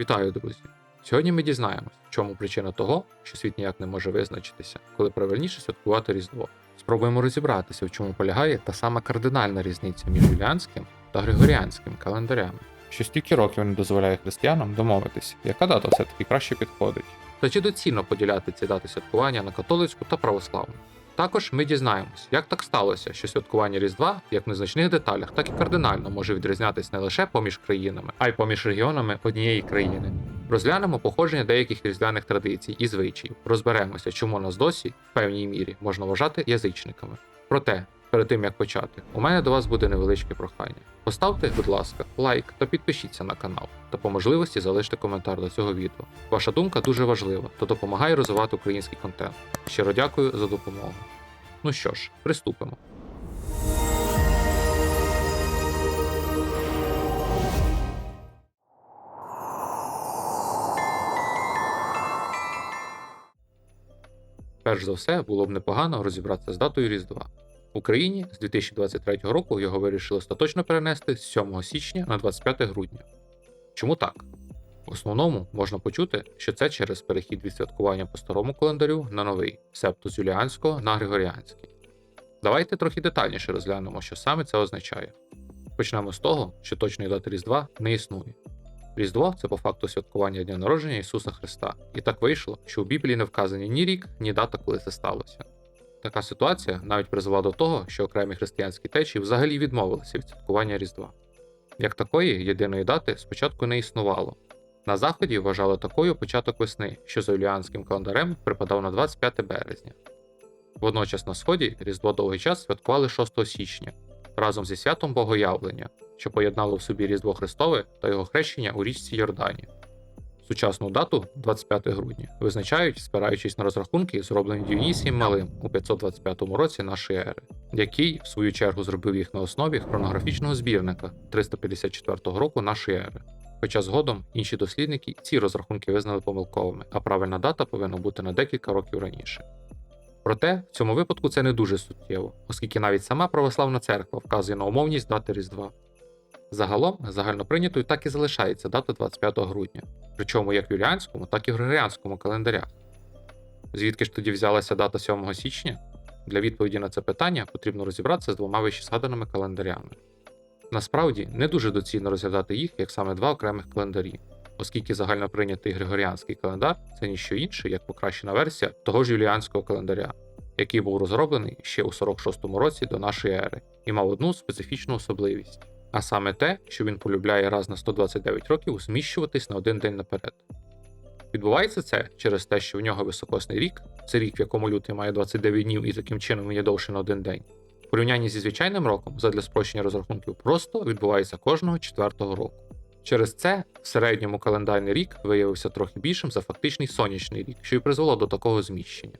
Вітаю, друзі! Сьогодні ми дізнаємось, в чому причина того, що світ ніяк не може визначитися, коли правильніше святкувати Різдво. Спробуємо розібратися, в чому полягає та сама кардинальна різниця між юліанським та григоріанським календарями. Що стільки років не дозволяє християнам домовитись, яка дата все-таки краще підходить. Та чи доцільно поділяти ці дати святкування на католицьку та православну? Також ми дізнаємось, як так сталося, що святкування Різдва як в незначних деталях, так і кардинально може відрізнятися не лише поміж країнами, а й поміж регіонами однієї країни. Розглянемо походження деяких різдвяних традицій і звичаїв, розберемося, чому нас досі в певній мірі можна вважати язичниками. Проте, перед тим як почати, у мене до вас буде невеличке прохання. Поставте, будь ласка, лайк та підпишіться на канал, та по можливості залиште коментар до цього відео. Ваша думка дуже важлива та допомагає розвивати український контент. Щиро дякую за допомогу. Ну що ж, приступимо. Перш за все, було б непогано розібратися з датою Різдва. Україні з 2023 року його вирішили остаточно перенести з 7 січня на 25 грудня. Чому так? В основному можна почути, що це через перехід від святкування по старому календарю на новий, себто з юліанського на григоріанський. Давайте трохи детальніше розглянемо, що саме це означає. Почнемо з того, що точної дати Різдва не існує. Різдво це по факту святкування Дня народження Ісуса Христа, і так вийшло, що у Біблії не вказані ні рік, ні дата, коли це сталося. Така ситуація навіть призвела до того, що окремі християнські течії взагалі відмовилися від святкування Різдва. Як такої єдиної дати спочатку не існувало. На заході вважали такою початок весни, що за юліанським календарем припадав на 25 березня. Водночас на сході Різдво довгий час святкували 6 січня разом зі святом Богоявлення, що поєднало в собі Різдво Христове та його хрещення у річці Йордані. Сучасну дату 25 грудня визначають, спираючись на розрахунки, зроблені Діонісієм Малим у 525 році нашої ери, який, в свою чергу, зробив їх на основі хронографічного збірника 354 року нашої ери. Хоча згодом інші дослідники ці розрахунки визнали помилковими, а правильна дата повинна бути на декілька років раніше. Проте в цьому випадку це не дуже суттєво, оскільки навіть сама православна церква вказує на умовність дати Різдва. Загалом загальноприйнятою так і залишається дата 25 грудня, причому як в юліанському, так і в григоріанському календарях. Звідки ж тоді взялася дата 7 січня? Для відповіді на це питання потрібно розібратися з двома вище згаданими календарями. Насправді не дуже доцільно розглядати їх як саме два окремих календарі, оскільки загальноприйнятий григоріанський календар це ніщо інше, як покращена версія того ж юліанського календаря, який був розроблений ще у 46-му році до нашої ери і мав одну специфічну особливість, а саме те, що він полюбляє раз на 129 років зміщуватись на один день наперед. Відбувається це через те, що в нього високосний рік, це рік, в якому лютий має 29 днів і таким чином він є довше на один день. В порівнянні зі звичайним роком, задля спрощення розрахунків, просто відбувається кожного четвертого року. Через це в середньому календарний рік виявився трохи більшим за фактичний сонячний рік, що й призвело до такого зміщення.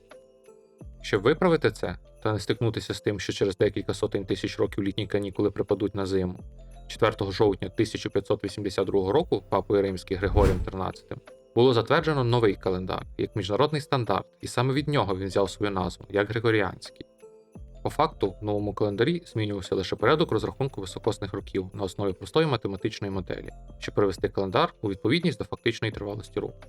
Щоб виправити це та не стикнутися з тим, що через декілька сотень тисяч років літні канікули припадуть на зиму, 4 жовтня 1582 року папою римським Григорієм XIII було затверджено новий календар як міжнародний стандарт, і саме від нього він взяв свою назву як Григоріанський. По факту, в новому календарі змінювався лише порядок розрахунку високосних років на основі простої математичної моделі, щоб привести календар у відповідність до фактичної тривалості року.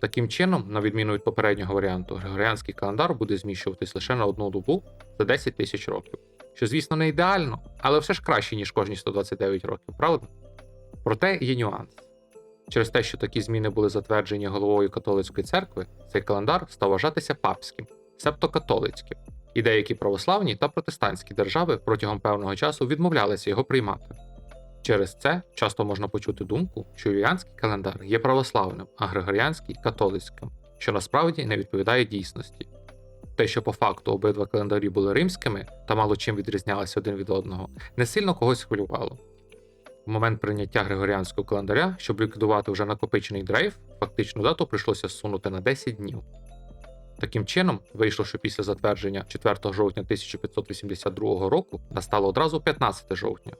Таким чином, на відміну від попереднього варіанту, григоріанський календар буде зміщуватись лише на одну добу за 10 тисяч років, що, звісно, не ідеально, але все ж краще, ніж кожні 129 років, правда? Проте є нюанс. Через те, що такі зміни були затверджені головою католицької церкви, цей календар став вважатися папським, себто католицьким, і деякі православні та протестантські держави протягом певного часу відмовлялися його приймати. Через це часто можна почути думку, що юліанський календар є православним, а григоріанський католицьким, що насправді не відповідає дійсності. Те, що по факту обидва календарі були римськими та мало чим відрізнялися один від одного, не сильно когось хвилювало. В момент прийняття григоріанського календаря, щоб ліквідувати вже накопичений дрейф, фактичну дату прийшлося зсунути на 10 днів. Таким чином, вийшло, що після затвердження 4 жовтня 1582 року настало одразу 15 жовтня.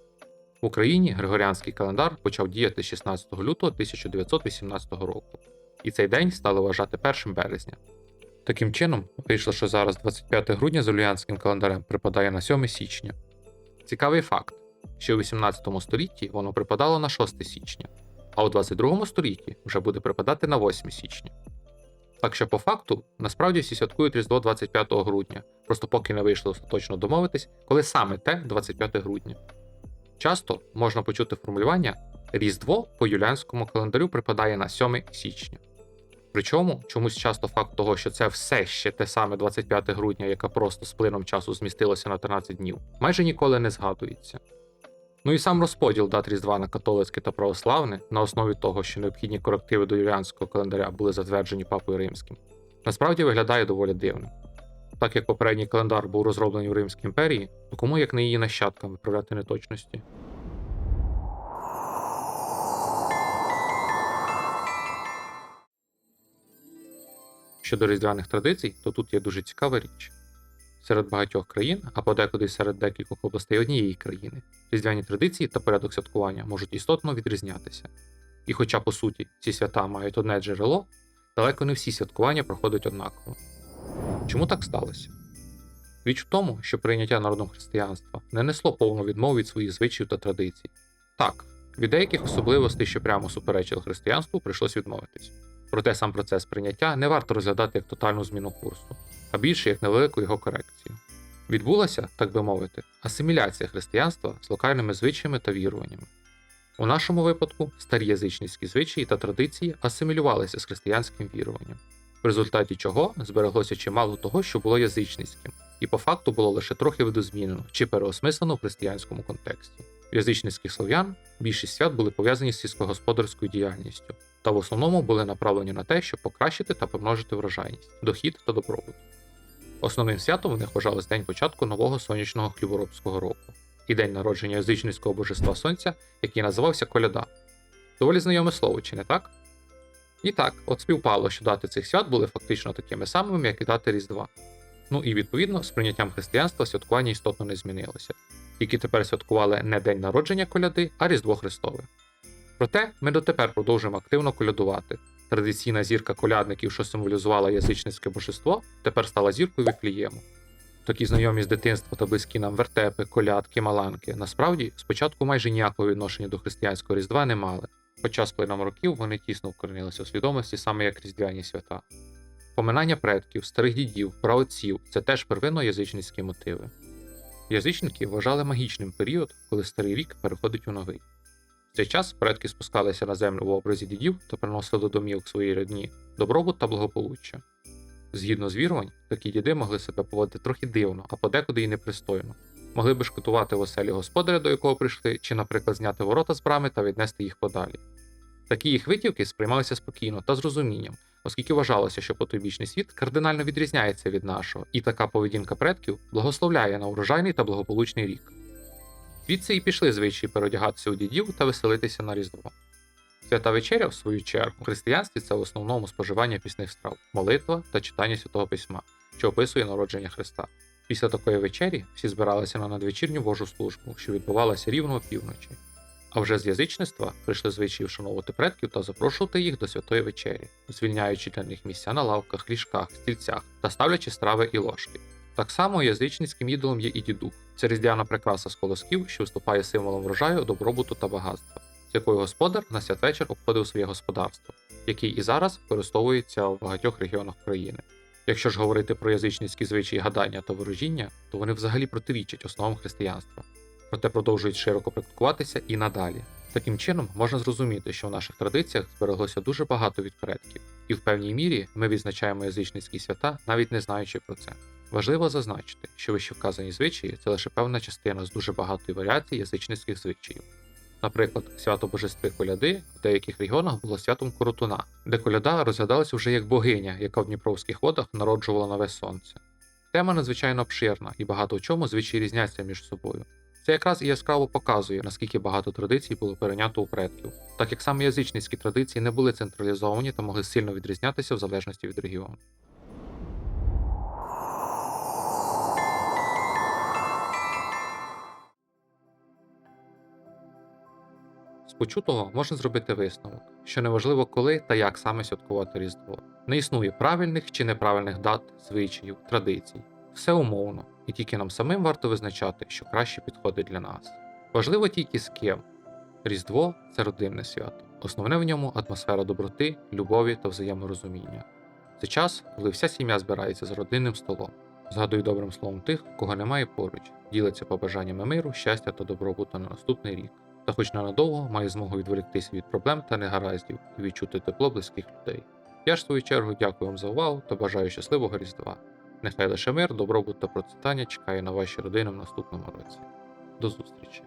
В Україні Григоріанський календар почав діяти 16 лютого 1918 року, і цей день стали вважати 1 березня. Таким чином, вийшло, що зараз 25 грудня з юліанським календарем припадає на 7 січня. Цікавий факт, що у 18 столітті воно припадало на 6 січня, а у 22 столітті вже буде припадати на 8 січня. Так що по факту, насправді всі святкують Різдво 25 грудня, просто поки не вийшло остаточно домовитись, коли саме те 25 грудня. Часто можна почути формулювання Різдво по юліанському календарю припадає на 7 січня. Причому чомусь часто факт того, що це все ще те саме 25 грудня, яке просто з плином часу змістилося на 13 днів, майже ніколи не згадується. Ну і сам розподіл дат Різдва на католицьке та православне на основі того, що необхідні корективи до юліанського календаря були затверджені папою римським, насправді виглядає доволі дивним. Так як попередній календар був розроблений у Римській імперії, то кому як не її нащадкам виправляти неточності? Щодо різдвяних традицій, то тут є дуже цікава річ. Серед багатьох країн, а подекуди серед декількох областей однієї країни, різдвяні традиції та порядок святкування можуть істотно відрізнятися. І хоча, по суті, ці свята мають одне джерело, далеко не всі святкування проходять однаково. Чому так сталося? Річ в тому, що прийняття народом християнства не несло повну відмову від своїх звичаїв та традицій. Так, від деяких особливостей, що прямо суперечили християнству, прийшлось відмовитись. Проте сам процес прийняття не варто розглядати як тотальну зміну курсу, а більше як невелику його корекцію. Відбулася, так би мовити, асиміляція християнства з локальними звичаями та віруваннями. У нашому випадку старі язичницькі звичаї та традиції асимілювалися з християнським віруванням, в результаті чого збереглося чимало того, що було язичницьким, і по факту було лише трохи видозмінено чи переосмислено в християнському контексті. В язичницьких слов'ян більшість свят були пов'язані з сільськогосподарською діяльністю, та в основному були направлені на те, щоб покращити та помножити врожайність, дохід та добробут. Основним святом у них вважалось день початку нового сонячного хліборобського року і день народження язичницького божества сонця, який називався Коляда. Доволі знайоме слово, чи не так? І так, от співпало, що дати цих свят були фактично такими самими, як і дати Різдва. Ну і відповідно, з прийняттям християнства святкування істотно не змінилося, тільки тепер святкували не день народження коляди, а Різдво Христове. Проте ми дотепер продовжуємо активно колядувати. Традиційна зірка колядників, що символізувала язичницьке божество, тепер стала зіркою Віфлієму. Такі знайомі з дитинства та близькі нам вертепи, колядки, маланки, насправді спочатку майже ніякого відношення до християнського Різдва не мали, хоча з плином років вони тісно вкоренилися у свідомості саме як різдвяні свята. Поминання предків, старих дідів, праотців це теж первинно язичницькі мотиви. Язичники вважали магічним період, коли старий вік переходить у новий. В цей час предки спускалися на землю в образі дідів та приносили до домівок своїй родні добробут та благополуччя. Згідно з вірувань, такі діди могли себе поводити трохи дивно, а подекуди й непристойно. Могли би шкотувати в оселі господаря, до якого прийшли, чи, наприклад, зняти ворота з брами та віднести їх подалі. Такі їх витівки сприймалися спокійно та з розумінням, оскільки вважалося, що потойбічний світ кардинально відрізняється від нашого, і така поведінка предків благословляє на урожайний та благополучний рік. Звідси і пішли звичаї переодягатися у дідів та веселитися на Різдво. Свята вечеря, в свою чергу, в християнстві це в основному споживання пісних страв, молитва та читання святого письма, що описує народження Христа. Після такої вечері всі збиралися на надвечірню Божу службу, що відбувалася рівно опівночі. А вже з язичництва прийшли звичаї вшановувати предків та запрошувати їх до святої вечері, звільняючи для них місця на лавках, ліжках, стільцях та ставлячи страви і ложки. Так само язичницьким ідолом є і дідух. Це різдвяна прикраса з колосків, що виступає символом врожаю, добробуту та багатства, з якою господар на святвечір обходив своє господарство, який і зараз використовується в багатьох регіонах країни. Якщо ж говорити про язичницькі звичаї гадання та ворожіння, то вони взагалі протирічать основам християнства, проте продовжують широко практикуватися і надалі. Таким чином можна зрозуміти, що в наших традиціях збереглося дуже багато від предків, і в певній мірі ми відзначаємо язичницькі свята, навіть не знаючи про це. Важливо зазначити, що вище вказані звичаї це лише певна частина з дуже багатої варіацій язичницьких звичаїв. Наприклад, свято Божестви коляди в деяких регіонах було святом Коротуна, де коляда розглядалася вже як богиня, яка в Дніпровських водах народжувала нове сонце. Тема надзвичайно обширна і багато в чому звичаї різняться між собою. Це якраз і яскраво показує, наскільки багато традицій було перейнято у предків, так як саме язичницькі традиції не були централізовані та могли сильно відрізнятися в залежності від регіону. З почутого можна зробити висновок, що неважливо коли та як саме святкувати Різдво. Не існує правильних чи неправильних дат, звичаїв, традицій. Все умовно, і тільки нам самим варто визначати, що краще підходить для нас. Важливо тільки з ким. Різдво це родинне свято. Основне в ньому атмосфера доброти, любові та взаєморозуміння. Це час, коли вся сім'я збирається за родинним столом, згадує добрим словом тих, кого немає поруч, ділиться побажаннями миру, щастя та добробуту на наступний рік. Та хоч ненадовго має змогу відволіктися від проблем та негараздів і відчути тепло близьких людей. Я ж в свою чергу дякую вам за увагу та бажаю щасливого Різдва. Нехай лише мир, добробут та процвітання чекає на ваші родини в наступному році. До зустрічі!